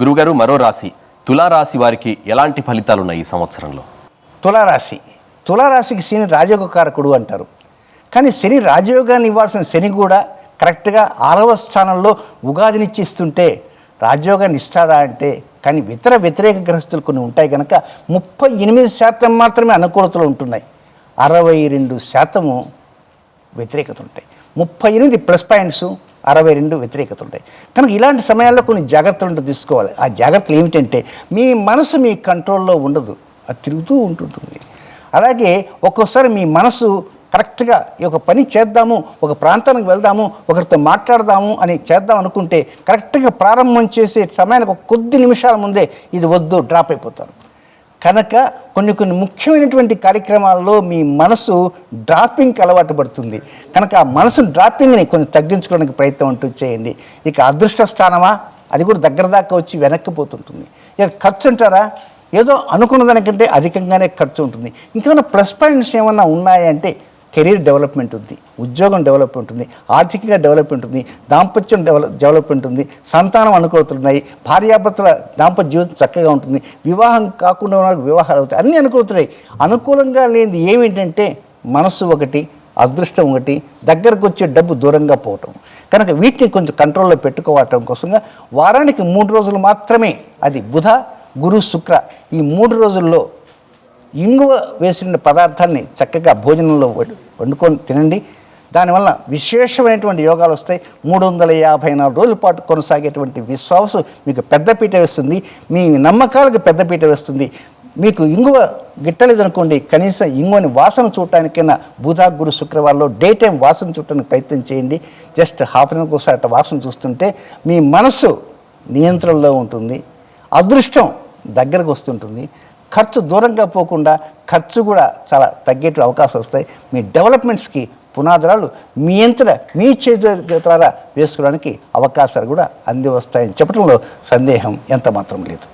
గురుగారు మరో రాశి తులారాశి వారికి ఎలాంటి ఫలితాలు ఉన్నాయి ఈ సంవత్సరంలో? తులారాశి. తులారాశికి శని రాజయోగ కారకుడు అంటారు. కానీ శని రాజయోగాన్ని ఇవ్వాల్సిన శని కూడా కరెక్ట్గా ఆరవ స్థానంలో ఉగాదినిచ్చిస్తుంటే రాజయోగాన్ని ఇస్తాడా అంటే కానీ ఇతర వ్యతిరేక గ్రహస్తులు కొన్ని ఉంటాయి కనుక ముప్పై ఎనిమిది శాతం మాత్రమే అనుకూలతలు ఉంటున్నాయి. అరవై రెండు శాతము వ్యతిరేకత ఉంటాయి. ముప్పై ఎనిమిది ప్లస్ పాయింట్స్ అరవై రెండు వ్యతిరేకత ఉంటాయి. కనుక ఇలాంటి సమయాల్లో కొన్ని జాగ్రత్తలు తీసుకోవాలి. ఆ జాగ్రత్తలు ఏమిటంటే మీ మనసు మీ కంట్రోల్లో ఉండదు. అది తిరుగుతూ ఉంటుంటుంది. అలాగే ఒక్కోసారి మీ మనసు కరెక్ట్గా ఈ ఒక పని చేద్దాము ఒక ప్రాంతానికి వెళ్దాము ఒకరితో మాట్లాడదాము అని చేద్దాం అనుకుంటే కరెక్ట్గా ప్రారంభం చేసే సమయానికి ఒక కొద్ది నిమిషాల ముందే ఇది వద్దు డ్రాప్ అయిపోతారు. కనుక కొన్ని కొన్ని ముఖ్యమైనటువంటి కార్యక్రమాల్లో మీ మనసు డ్రాపింగ్కి అలవాటు పడుతుంది. కనుక ఆ మనసు డ్రాపింగ్ని కొంచెం తగ్గించుకోవడానికి ప్రయత్నం అంటూ చేయండి. ఇక అదృష్ట స్థానమా? అది కూడా దగ్గర దాకా వచ్చి వెనక్కిపోతుంటుంది ఇక ఖర్చు అంటారా? ఏదో అనుకున్న దానికంటే అధికంగానే ఖర్చు ఉంటుంది. ఇంకేమైనా ప్లస్ పాయింట్స్ ఏమైనా ఉన్నాయంటే కెరీర్ డెవలప్మెంట్ ఉంది ఉద్యోగం డెవలప్మెంట్ ఉంది ఆర్థికంగా డెవలప్మెంట్ ఉంది దాంపత్యం డెవలప్ డెవలప్మెంట్ ఉంది సంతానం అనుకూలతలు ఉన్నాయి భార్యాభర్తల దాంపత్య జీవితం చక్కగా ఉంటుంది వివాహం కాకుండా ఉన్న వాళ్ళకి వివాహాలు అవుతాయి అన్నీ అనుకూలతున్నాయి అనుకూలంగా లేనిది ఏమిటంటే మనస్సు ఒకటి అదృష్టం ఒకటి దగ్గరకు వచ్చే డబ్బు దూరంగా పోవటం. కనుక వీటిని కొంచెం కంట్రోల్లో పెట్టుకోవటం కోసంగా వారానికి మూడు రోజులు మాత్రమే అది బుధ గురు శుక్ర ఈ మూడు రోజుల్లో ఇంగువ వేసిన పదార్థాన్ని చక్కగా భోజనంలో వండు- వండుకొని తినండి. దానివల్ల విశేషమైనటువంటి యోగాలు వస్తాయి. మూడు వందల యాభై నాలుగు రోజుల పాటు కొనసాగేటువంటి విశ్వాసం మీకు పెద్దపీట వేస్తుంది. మీ నమ్మకాలకు పెద్దపీట వేస్తుంది. మీకు ఇంగువ గిట్టలేదనుకోండి కనీసం ఇంగువని వాసన చూడటానికైనా బుధా గురు శుక్రవారంలో డే టైం వాసన చూడటానికి ప్రయత్నం చేయండి. జస్ట్ హాఫ్ అన్ అవర్కి ఒకసారి అట్ట వాసన చూస్తుంటే మీ మనసు నియంత్రణలో ఉంటుంది. అదృష్టం దగ్గరకు వస్తుంటుంది. ఖర్చు దూరంగా పోకుండా ఖర్చు కూడా చాలా తగ్గేట అవకాశం వస్తాయి. మీ డెవలప్మెంట్స్కి పునాదురాలు మీ యంత్ర మీ చేతి ద్వారా వేసుకోవడానికి అవకాశాలు కూడా అంది వస్తాయని చెప్పడంలో సందేహం ఎంత మాత్రం లేదు.